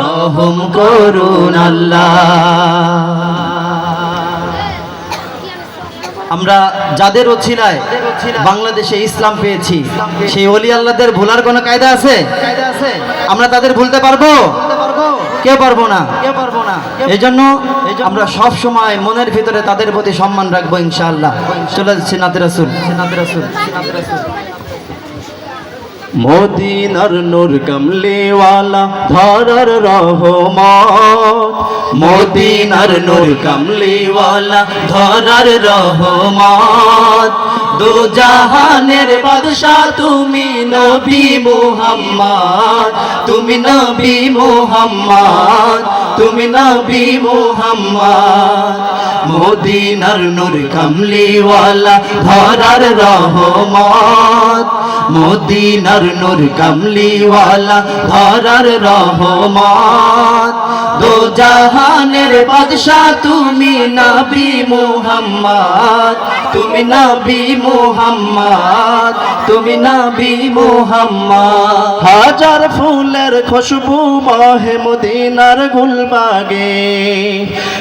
রহম করুন আল্লাহ। আমরা যাদের ওছিলায় বাংলাদেশে ইসলাম পেয়েছি, সেই অলি আল্লাহদের ভোলার কোনো কায়দা আছে? আমরা তাদের ভুলতে পারব? কেউ পারব না। কেউ পারব না এই জন্য আমরা সব সময় মনের ভিতরে তাদের প্রতি সম্মান রাখব ইনশাআল্লাহ। চলে যাচ্ছে নাতে রাসুল নাতে রাসুল। মদিনার নূর কমলিওয়ালা ধরার রহমত। মদিনার নূর কমলিওয়ালা ধরার রহমত। দু জাহানের বাদশাহ তুমি নবী মুহাম্মদ। তুমি নবী মুহাম্মদ। তুমি নবী মুহাম্মদ। মদিনার নূর কমলিওয়ালা ধরার রহমত। মদিনার নূর কামলিওয়ালা ধরার রহমত দো জাহানের বাদশাহ, তুমি নবী মুহাম্মদ। তুমি নবী মুহাম্মদ, তুমি নবী মুহাম্মদ। হাজার ফুলের খুশবু মহে মদিনার গুলবাগে।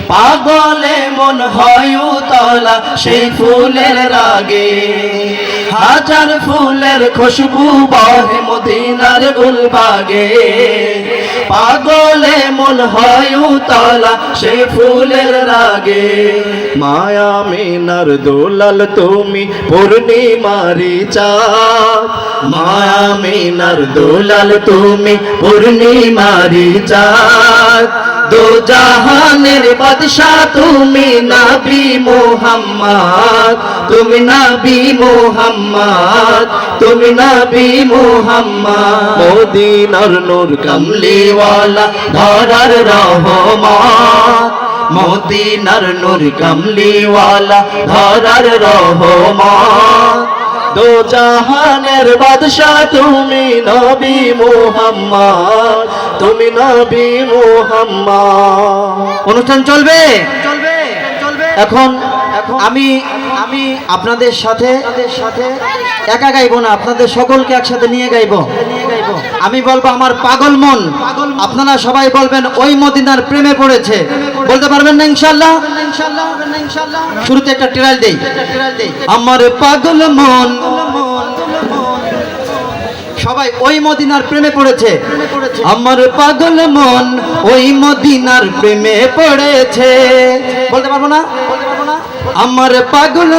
পাগলে মন হয় তলা সেই ফুলের রাগে। হাজার ফুলের খুশবু বহে মদিনার গুলবাগে। পাগলে মন হয় তলা সে ফুলের রাগে। মায়া মিনার দোলাল, তুমি পূর্ণিমারি চা মায়া মিনার দোলাল, তুমি পূর্ণিমারি চাঁদ। দো জাহানের বাদশাহ, তুমি নবী মুহাম্মদ তুমি নবী মুহাম্মদ তুমি নবী মুহাম্মদ। মদিনার নূর কমলিওয়ালা ধরার রহমত। মদিনার নূর কমলিওয়ালা ধরার রহমত। দো জাহানের বাদশাহ তুমি নবী মুহাম্মদ তুমি নবী মুহাম্মদ। অনুষ্ঠান চলবে? এখন আমি আমি আপনাদের সাথে সাথে একা গাইব না আপনাদের সকলকে একসাথে নিয়ে গাইব। আমি বলব আমার পাগল মন আপনারা সবাই বলবেন ওই মদিনার প্রেমে পড়েছে। বলতে পারবেন না ইনশাল্লাহ শুরুতে একটা ট্রায়াল দেই। আমার পাগল মন ওই মদিনার প্রেমে পড়েছে। আমার পাগল মন ওই মদিনার প্রেমে পড়েছে। বলতে পারব না? আমার পাগল